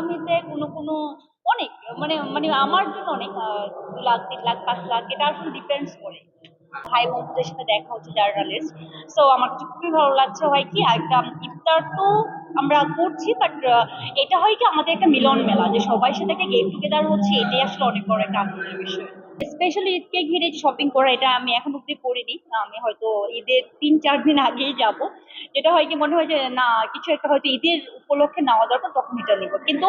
সালামিতে কোনো কোনো অনেক মানে মানে আমার জন্য অনেক দু লাখ, তিন লাখ, পাঁচ লাখ, এটা আসলে ডিপেন্ডস করে। ভাই বন্ধুদের সাথে দেখা হচ্ছে জার্নালিস্ট সো আমার খুবই ভালো লাগছে হয় কি, একটা ইফতার তো আমরা করছি বাট এটা হয় কি আমাদের একটা মিলন মেলা, যে সবাই সাথে একটা গেট টুগেদার হচ্ছে, এটাই আসলে অনেক বড় একটা আনন্দের বিষয়। স্পেশালি ঈদকে ঘিরে শপিং করা, এটা আমি এখন অব্দি করিনি, আমি হয়তো ঈদের তিন, চার দিন আগেই যাব। যেটা হয় কি, মনে হয় যে না, কিছু একটা হয়তো ঈদের উপলক্ষে নেওয়া দরকার, তখন এটা নেব। কিন্তু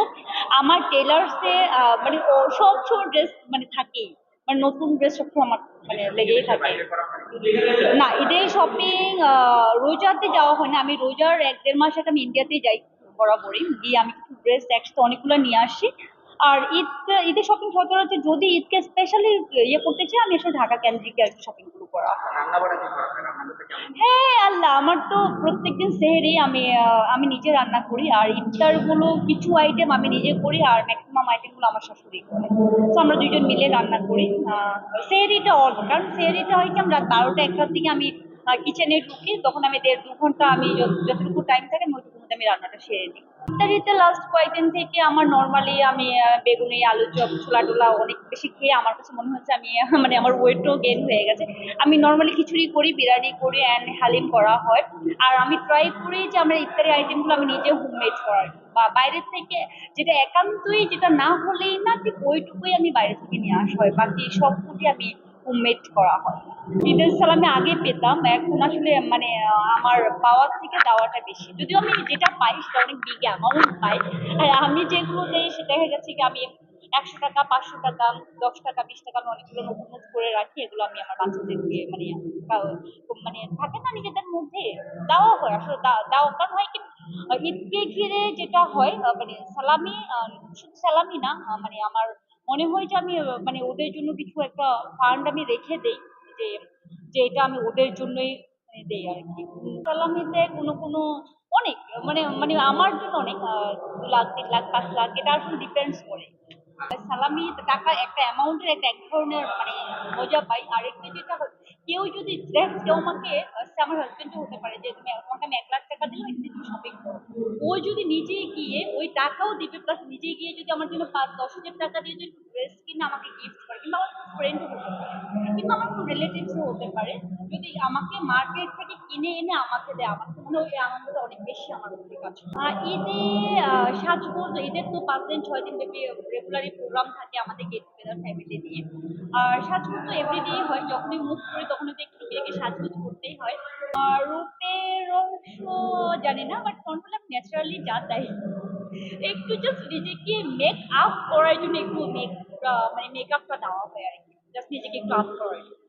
আমার টেলার্সে মানে সব সময় ড্রেস মানে থাকেই। মানে নতুন ড্রেস সবসময় আমার মানে লেগেই থাকে। না ঈদে শপিং রোজাতে যাওয়া হয় না। আমি রোজার এক দেড় মাস আগে আমি ইন্ডিয়াতেই যাই বরাবরই। গিয়ে আমি কিছু ড্রেস একসাথে অনেকগুলো নিয়ে আসি। আর ঈদ ঈদের শপিং সচরাচর যদি ঈদকে স্পেশালি ইয়ে করতে চাই আমি আসলে ঢাকা কেন্দ্রিক আর শপিংগুলো করা হয় আমার তো প্রত্যেকদিন সেহেরি আমি আমি নিজে রান্না করি, আর ইফতারগুলো কিছু আইটেম আমি নিজে করি, আর ম্যাক্সিমাম আইটেমগুলো আমার শাশুড়ি করে। তো আমরা দুজন মিলে রান্না করি। সেহেরিটা অল্প, কারণ সেহেরিটা হয় কি, আমরা বারোটা, একটার দিকে আমি কিচেনে ঢুকি, তখন আমি দেড় দু ঘণ্টা আমি যতটুকু টাইম থাকে আমি মধ্যে আমি রান্নাটা সেরে নিই। ইত্যাদিতে লাস্ট কয়েকদিন থেকে আমার নর্মালি আমি বেগুনি, আলু চপ, ছোলা টোলা অনেক বেশি খেয়ে আমার কাছে মনে হচ্ছে আমি মানে আমার ওয়েটও গেন হয়ে গেছে। আমি নর্মালি খিচুড়ি করি, বিরিয়ানি করি অ্যান্ড হালিম করা হয়। আর আমি ট্রাই করি যে আমরা ইফতারি আইটেমগুলো আমি নিজে হোমমেড করার। বা বাইরের থেকে যেটা একান্তই যেটা না হলেই না ঠিক ওইটুকুই আমি বাইরে থেকে নিয়ে আসা হয়। বাকি সবটুকুই আমি হোমমেড করা হয়। ঈদের সালামে আগে পেতাম, এখন আসলে মানে আমার পাওয়ার থেকে দেওয়াটা বেশি। যদিও আমি যেটা পাই সেটা অনেক বিগ অ্যামাউন্ট পাই। আর আমি যেগুলো দেই সেটা হয়ে যাচ্ছে কি, আমি একশো টাকা, পাঁচশো টাকা, দশ টাকা, বিশ টাকা, আমি অনেকগুলো নোট করে রাখি, এগুলো আমি আমার বাচ্চাদেরকে মানে মানে থাকে না নিজেদের মধ্যে, দেওয়া হয়। আসলে দেওয়া কারণ হয় কি ঈদকে ঘিরে যেটা হয় মানে সালামি শুধু সালামি না মানে আমার মনে হয় যে আমি মানে ওদের জন্য কিছু একটা ফান্ড আমি রেখে দেই। যে যে এটা আমি ওদের জন্যই মানে দেই আর কি। সালামিতে কোনো কোনো অনেক মানে মানে আমার জন্য অনেক দু লাখ, তিন লাখ, পাঁচ লাখ, এটা আসলে ডিপেন্ডস করে। সালামি টাকা একটা অ্যামাউন্টের একটা এক ধরনের মানে মজা পাই। আর একটা যেটা কেউ যদি কেউ আমাকে আমার হাজবেন্ডও হতে পারে যে, তুমি তোমাকে আমি এক লাখ টাকা এটা দিয়ে তুমি শপিং করো। ও যদি নিজে গিয়ে ওই টাকাও দিবে প্লাস নিজে গিয়ে যদি আমার জন্য পাঁচ, দশ হাজার টাকা দিয়ে যদি ড্রেস কিনে আমাকে গিফট করে, কিংবা আমার ফ্রেন্ডও হতে পারে। কিংবা আমার কোনো রিলেটিভসও হতে পারে। যদি আমাকে মার্কেট থেকে কিনে এনে আমাকে দেয়, আমার মনে হয় আনন্দটা অনেক বেশি আমার মধ্যে কাজ ঈদে সাজগোজ ঈদের তো পাঁচ দিন, ছয় দিন ব্যাপী রেগুলারই প্রোগ্রাম থাকে আমাদের গেট টুগেদার ফ্যামিলি নিয়ে। আর সাজগোজ তো এভরিডে হয়, যখনই মুখ করি তখনই তো একটু নিজেকে সাজগোজ করতেই হয়। আর রূপের রহস্য জানি না বাট নর্মালি আমি ন্যাচারালি যা তাই একটু জাস্ট নিজেকে মেক আপ করার জন্য একটু মেক মানে মেকআপটা দেওয়া হয় আর কি। Just need to নিজেকে calm it.